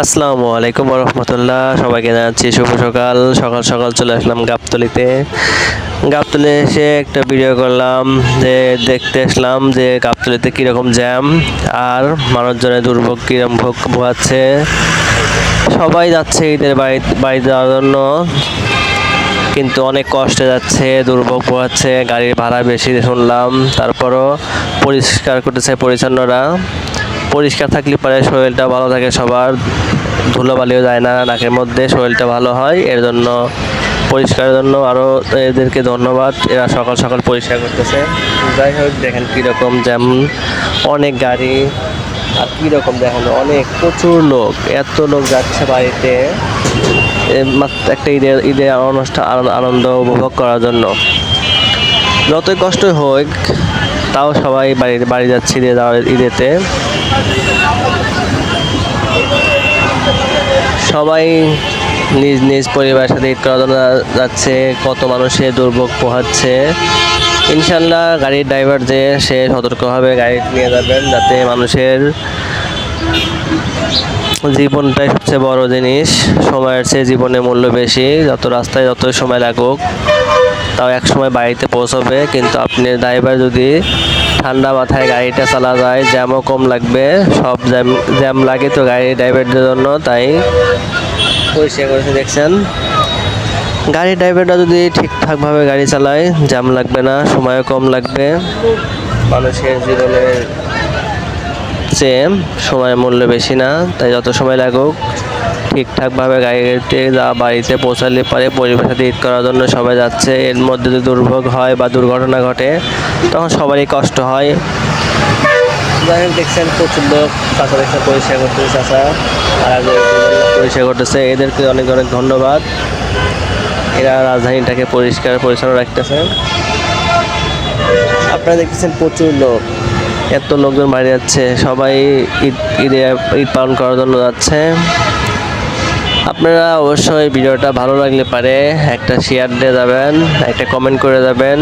আসসালামু আলাইকুম রহমতুল্লাহ। সবাইকে জানাচ্ছি শুভ সকাল। সকাল সকাল চলে আসলাম গাবতলিতে। গাবতলি এসে একটা ভিডিও করলাম যে দেখতে আসলাম যে গাবতলিতে কীরকম জ্যাম আর মানুষজনের দুর্ভোগ কীরকম ভোগ পোহাচ্ছে সবাই যাচ্ছে ঈদের বাড়ি বাড়ি যাওয়ার জন্য। কিন্তু অনেক কষ্টে যাচ্ছে, দুর্ভোগ পোহাচ্ছে গাড়ির ভাড়া বেশি শুনলাম। তারপরও পরিষ্কার করতেছে পরিচ্ছন্নরা। পরিষ্কার থাকলে পরে শরীরটা ভালো থাকে সবার। ধুলোবালিও যায় না, নাকের মধ্যে শরীরটা ভালো হয়, এর জন্য পরিষ্কারের জন্য আরও এদেরকে ধন্যবাদ। এরা সকাল সকাল পরিষ্কার করতেছে। যাই হোক, দেখেন কীরকম যেমন অনেক গাড়ি আর কীরকম দেখেন, অনেক প্রচুর লোক। এত লোক যাচ্ছে বাড়িতে। একটা ঈদের ঈদের অনুষ্ঠান, আনন্দ উপভোগ করার জন্য। যতই কষ্ট হোক তাও সবাই বাড়ি বাড়ি যাচ্ছে ঈদে ঈদেতে। সবাই নিজ নিজ পরিবারের সাথে ঈদ করার জন্য যাচ্ছে, কত মানুষের দুর্ভোগ পোহাচ্ছে। ইনশাল্লাহ গাড়ির ড্রাইভার যে, সে সতর্কভাবে গাড়ি নিয়ে যাবেন যাতে মানুষের জীবনটাই সবচেয়ে বড় জিনিস, সময়ের চেয়ে জীবনের মূল্য বেশি, যত রাস্তায় যত সময় লাগুক। তাও এক সময় বাড়িতে পৌঁছবে, কিন্তু আপনি ড্রাইভার যদি ঠান্ডা মাথায় গাড়িটা চালা যায়, জ্যামও কম লাগবে, সব জ্যাম জ্যাম লাগে তো গাড়ি ড্রাইভারদের জন্য, তাই পরিষ্কার করেছে, দেখছেন? গাড়ি ড্রাইভাররা যদি ঠিকঠাকভাবে গাড়ি চালায়, জ্যাম লাগবে না, সময়ও কম লাগবে। মানুষের জীবনের চেয়ে সময় মূল্য বেশি না তাই যত সময় লাগুক ঠিকঠাকভাবে গাড়িতে যা বাড়িতে পৌঁছালে পারে সাথে ঈদ করার জন্য সবাই যাচ্ছে। এর মধ্যে যদি দুর্ভোগ হয় বা দুর্ঘটনা ঘটে তখন সবারই কষ্ট হয়। যাই দেখছেন প্রচুর লোক চাষা দেখছে পরিষ্কার করতেছে চাষা। আর পরিষ্কার করতেছে। এদেরকে অনেক অনেক ধন্যবাদ। এরা রাজধানীটাকে পরিষ্কার পরিচ্ছন্ন রাখতেছে। আপনারা দেখতেছেন প্রচুর লোক। এত লোকজন বাইরে যাচ্ছে, সবাই ঈদ, ঈদে পালন করার জন্য যাচ্ছে। আপনারা অবশ্যই ভিডিওটা ভালো লাগলে পারে একটা শেয়ার দিয়ে যাবেন, একটা কমেন্ট করে যাবেন।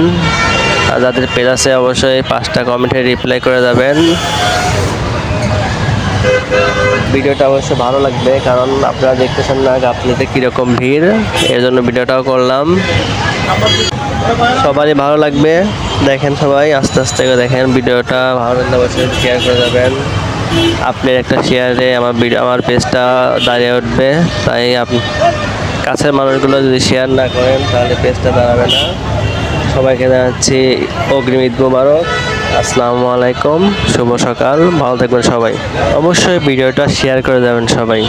আর যাদের পেজ আছে অবশ্যই পাঁচটা কমেন্টে রিপ্লাই করে যাবেন। ভিডিওটা অবশ্যই ভালো লাগবে, কারণ আপনারা দেখতেছেন না গাপলিতে কীরকম ভিড়, এর জন্য ভিডিওটাও করলাম। সবারই ভালো লাগবে। দেখেন সবাই, আস্তে আস্তে করে দেখেন ভিডিওটা। ভালো লাগলে অবশ্যই শেয়ার করে যাবেন আপনার একটা শেয়ারে আমার ভিডিও আমার পেজটা দাঁড়িয়ে উঠবে। তাই আপনি কাছের মানুষগুলো যদি শেয়ার না করেন, তাহলে পেজটা দাঁড়াবে না। সবাইকে জানাচ্ছি অগ্রিম ঈদ মুবারক। আসসালামু আলাইকুম। শুভ সকাল। ভালো থাকবেন সবাই। অবশ্যই ভিডিওটা শেয়ার করে যাবেন সবাই।